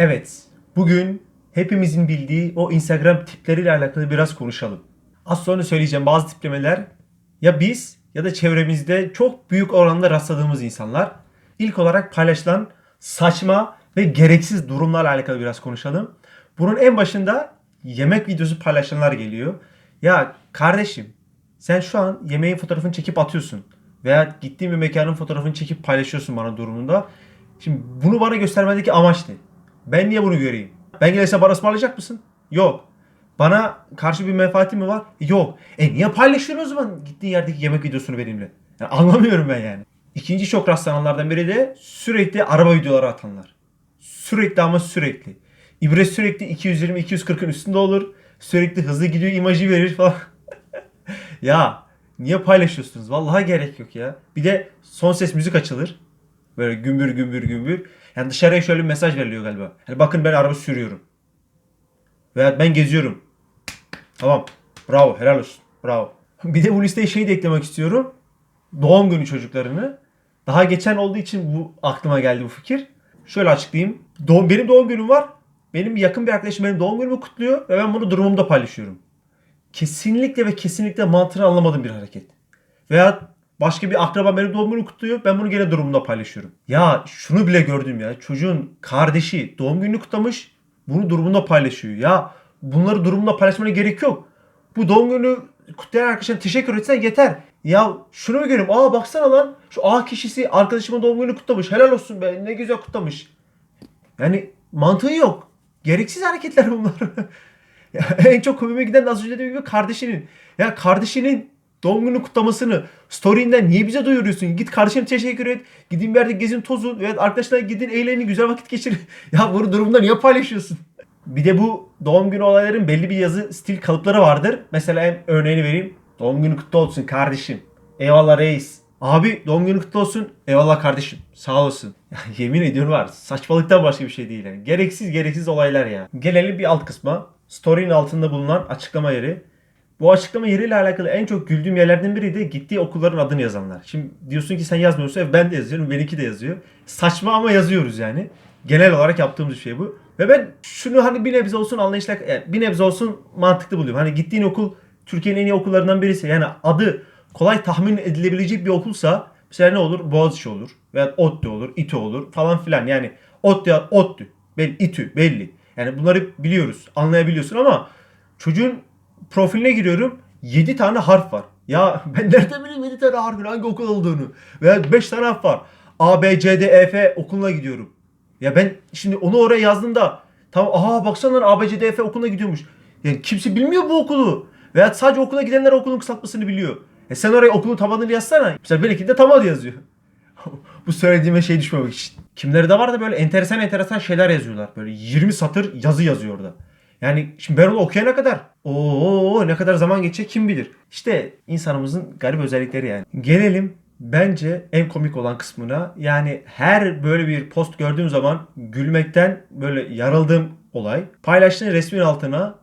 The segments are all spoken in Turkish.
Evet, bugün hepimizin bildiği o Instagram tipleriyle alakalı biraz konuşalım. Az sonra söyleyeceğim bazı tiplemeler ya biz ya da çevremizde çok büyük oranda rastladığımız insanlar. İlk olarak paylaşılan saçma ve gereksiz durumlarla alakalı biraz konuşalım. Bunun en başında yemek videosu paylaşanlar geliyor. Ya kardeşim sen şu an yemeğin fotoğrafını çekip atıyorsun. Veya gittiğin bir mekanın fotoğrafını çekip paylaşıyorsun bana durumunda. Şimdi bunu bana göstermedeki amaç ne? Ben niye bunu göreyim? Ben gelirse bana ısmarlayacak mısın? Yok. Bana karşı bir menfaatin mi var? Yok. E niye paylaşıyorsun o zaman gittiğin yerdeki yemek videosunu benimle? Yani anlamıyorum ben yani. İkinci çok rastlananlardan biri de sürekli araba videoları atanlar. Sürekli ama sürekli. İbre sürekli 220-240'ın üstünde olur. Sürekli hızlı gidiyor imajı verir falan. ya niye paylaşıyorsunuz? Vallahi gerek yok ya. Bir de son ses müzik açılır. Böyle gümbür gümbür gümbür. Yani dışarıya şöyle bir mesaj veriliyor galiba. Yani bakın ben araba sürüyorum. Veya ben geziyorum. Tamam. Bravo. Helal olsun. Bravo. Bir de bu listeye şeyi de eklemek istiyorum. Doğum günü çocuklarını. Daha geçen olduğu için bu aklıma geldi bu fikir. Şöyle açıklayayım. Doğum, benim doğum günüm var. Benim yakın bir arkadaşım benim doğum günümü kutluyor ve ben bunu durumumda paylaşıyorum. Kesinlikle ve kesinlikle mantığını anlamadığım bir hareket. Veya başka bir akraba benim doğum günümü kutluyor. Ben bunu gene durumumda paylaşıyorum. Ya şunu bile gördüm ya. Çocuğun kardeşi doğum gününü kutlamış. Bunu durumunda paylaşıyor. Ya bunları durumunda paylaşmana gerek yok. Bu doğum günü kutlayan arkadaşına teşekkür etsen yeter. Ya şunu mu görüyorum? Aa baksana lan. Şu A kişisi arkadaşımın doğum gününü kutlamış. Helal olsun be. Ne güzel kutlamış. Yani mantığı yok. Gereksiz hareketler bunlar. En çok komime giden de az önce dediğim gibi kardeşinin. Ya kardeşinin doğum günü kutlamasını story'inden niye bize duyuruyorsun? Git kardeşine teşekkür et. Gidin bir yerde gezin tozun. Veya arkadaşlarla gidin eğlenin güzel vakit geçirin. ya bunu durumda niye paylaşıyorsun? Bir de bu doğum günü olayların belli bir yazı stil kalıpları vardır. Mesela örneğini vereyim. Doğum günü kutlu olsun kardeşim. Eyvallah reis. Abi doğum günü kutlu olsun. Eyvallah kardeşim. Sağ olasın. Ya, yemin ediyorum var. Saçmalıktan başka bir şey değil. Yani. Gereksiz gereksiz olaylar ya. Gelelim bir alt kısma. Story'nin altında bulunan açıklama yeri. Bu açıklama yeriyle alakalı en çok güldüğüm yerlerden biri de gittiği okulların adını yazanlar. Şimdi diyorsun ki sen yazmıyorsun. Ben de yazıyorum. Benimki de yazıyor. Saçma ama yazıyoruz yani. Genel olarak yaptığımız şey bu. Ve ben şunu hani bir nebze olsun anlayışla, yani bir nebze olsun mantıklı buluyorum. Hani gittiğin okul Türkiye'nin en iyi okullarından birisi. Yani adı kolay tahmin edilebilecek bir okulsa mesela ne olur? Boğaziçi olur. Veya ODTÜ olur, İTÜ olur falan filan. Yani ODTÜ, ODTÜ, belli, İTÜ belli. Yani bunları biliyoruz, anlayabiliyorsun ama çocuğun profiline giriyorum 7 tane harf var. Ya ben nereden bileyim 7 tane harfin hangi okul olduğunu? Veya 5 tane harf var. A, B, C, D, E, F okuluna gidiyorum. Ya ben şimdi onu oraya yazdığımda tamam aha baksana A, B, C, D, E, F okuluna gidiyormuş. Yani kimse bilmiyor bu okulu. Veya sadece okula gidenler okulun kısaltmasını biliyor. E sen oraya okulun tabanını yazsana. Mesela belki de tamam yazıyor. bu söylediğime şey düşmemek için. Kimleri de var da böyle enteresan enteresan şeyler yazıyorlar. Böyle 20 satır yazı yazıyor orada. Yani şimdi ben onu okuyana kadar o ne kadar zaman geçecek kim bilir. İşte insanımızın garip özellikleri yani. Gelelim bence en komik olan kısmına. Yani her böyle bir post gördüğüm zaman gülmekten böyle yarıldığım olay. Paylaştığın resmin altına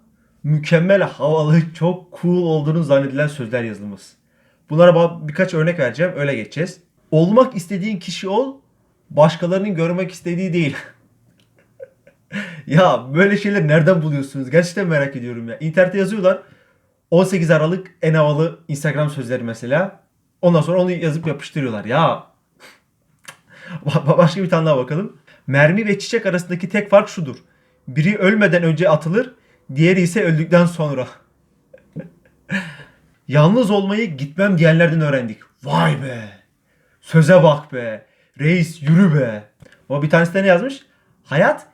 mükemmel havalı, çok cool olduğunu zannedilen sözler yazılması. Bunlara birkaç örnek vereceğim. Öyle geçeceğiz. Olmak istediğin kişi ol, başkalarının görmek istediği değil. ya böyle şeyler nereden buluyorsunuz? Gerçekten merak ediyorum ya. İnternette yazıyorlar. 18 Aralık en havalı Instagram sözleri mesela. Ondan sonra onu yazıp yapıştırıyorlar. Ya Ba- Başka bir tane daha bakalım. Mermi ve çiçek arasındaki tek fark şudur. Biri ölmeden önce atılır, diğeri ise öldükten sonra. Yalnız olmayı gitmem diyenlerden öğrendik. Vay be. Söze bak be. Reis yürü be. O bir tanesi de ne yazmış? Hayat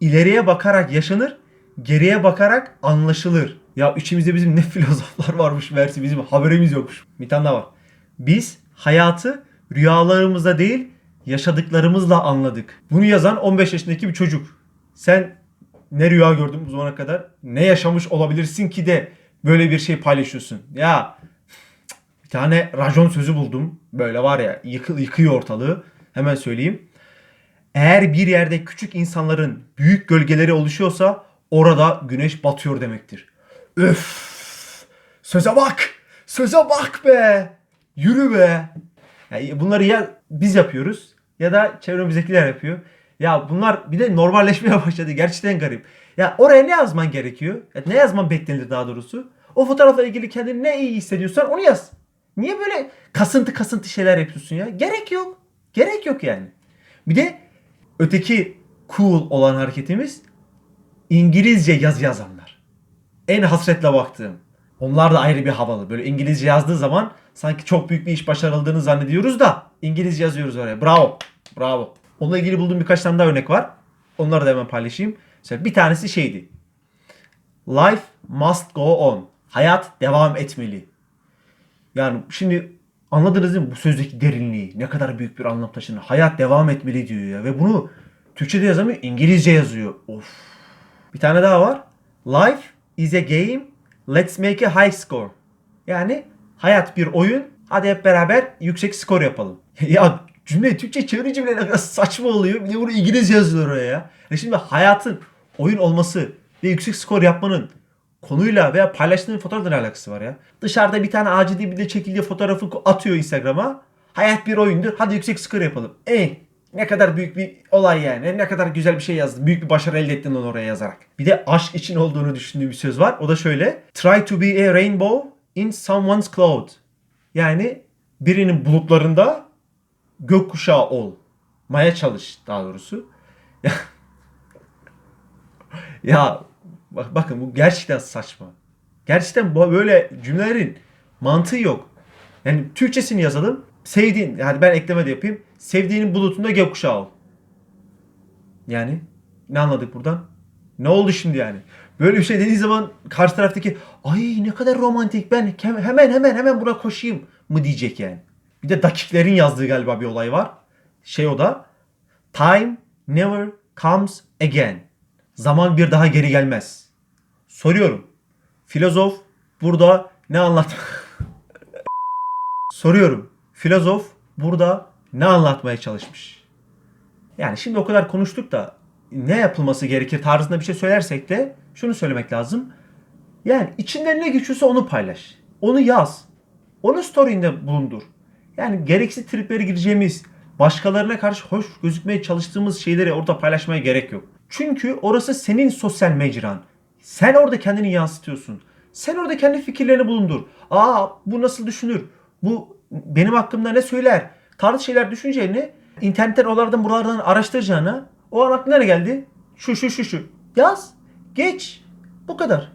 ileriye bakarak yaşanır, geriye bakarak anlaşılır. Ya içimizde bizim ne filozoflar varmış versi bizim haberimiz yokmuş. Bir tane daha var. Biz hayatı rüyalarımızda değil yaşadıklarımızla anladık. Bunu yazan 15 yaşındaki bir çocuk. Sen ne rüya gördün bu zamana kadar? Ne yaşamış olabilirsin ki de böyle bir şey paylaşıyorsun? Ya bir tane rajon sözü buldum. Böyle var ya yıkı, yıkıyor ortalığı. Hemen söyleyeyim. Eğer bir yerde küçük insanların büyük gölgeleri oluşuyorsa orada güneş batıyor demektir. Öf! Söze bak! Söze bak be! Yürü be! Yani bunları ya biz yapıyoruz ya da çevremizdekiler yapıyor. Ya bunlar bir de normalleşmeye başladı. Gerçekten garip. Ya oraya ne yazman gerekiyor? Ya ne yazman beklenir daha doğrusu? O fotoğrafla ilgili kendini ne iyi hissediyorsan onu yaz. Niye böyle kasıntı kasıntı şeyler yapıyorsun ya? Gerek yok. Gerek yok yani. Bir de öteki cool olan hareketimiz İngilizce yaz yazanlar. En hasretle baktığım. Onlar da ayrı bir havalı. Böyle İngilizce yazdığı zaman sanki çok büyük bir iş başarıldığını zannediyoruz da İngilizce yazıyoruz oraya. Bravo. Bravo. Onunla ilgili bulduğum birkaç tane daha örnek var. Onları da hemen paylaşayım. Mesela bir tanesi şeydi. Life must go on. Hayat devam etmeli. Yani şimdi anladınız değil mi bu sözdeki derinliği? Ne kadar büyük bir anlam taşını. Hayat devam etmeli diyor ya. Ve bunu Türkçe'de yazamıyor. İngilizce yazıyor. Of. Bir tane daha var. Life is a game. Let's make a high score. Yani hayat bir oyun. Hadi hep beraber yüksek skor yapalım. ya cümle Türkçe ne kadar saçma oluyor. Bir de bunu İngilizce yazıyor oraya ya. Şimdi hayatın oyun olması ve yüksek skor yapmanın konuyla veya paylaştığın fotoğrafla ne alakası var ya? Dışarıda bir tane ağacı dibinde çekildiği fotoğrafı atıyor Instagram'a. Hayat bir oyundur. Hadi yüksek skor yapalım. E ne kadar büyük bir olay yani. Ne kadar güzel bir şey yazdın. Büyük bir başarı elde ettin onu oraya yazarak. Bir de aşk için olduğunu düşündüğüm bir söz var. O da şöyle. Try to be a rainbow in someone's cloud. Yani birinin bulutlarında gökkuşağı ol. Maya çalış daha doğrusu. Ya bak, bakın bu gerçekten saçma. Gerçekten böyle cümlelerin mantığı yok. Yani Türkçesini yazalım. Sevdiğin, yani ben ekleme de yapayım. Sevdiğinin bulutunda gökkuşağı ol. Yani ne anladık buradan? Ne oldu şimdi yani? Böyle bir şey dediği zaman karşı taraftaki ay ne kadar romantik ben hem- hemen hemen hemen buna koşayım mı diyecek yani. Bir de dakiklerin yazdığı galiba bir olay var. Şey o da time never comes again. Zaman bir daha geri gelmez. Soruyorum. Filozof burada ne anlat? Soruyorum. Filozof burada ne anlatmaya çalışmış? Yani şimdi o kadar konuştuk da ne yapılması gerekir tarzında bir şey söylersek de şunu söylemek lazım. Yani içinden ne geçiyorsa onu paylaş. Onu yaz. Onu story'inde bulundur. Yani gereksiz triplere gireceğimiz, başkalarına karşı hoş gözükmeye çalıştığımız şeyleri orada paylaşmaya gerek yok. Çünkü orası senin sosyal mecran. Sen orada kendini yansıtıyorsun. Sen orada kendi fikirlerini bulundur. Aa bu nasıl düşünür? Bu benim hakkımda ne söyler? Tarzı şeyler düşüneceğini internetten oralardan buralardan araştıracağına o an aklına ne geldi? Şu şu şu şu. Yaz. Geç. Bu kadar.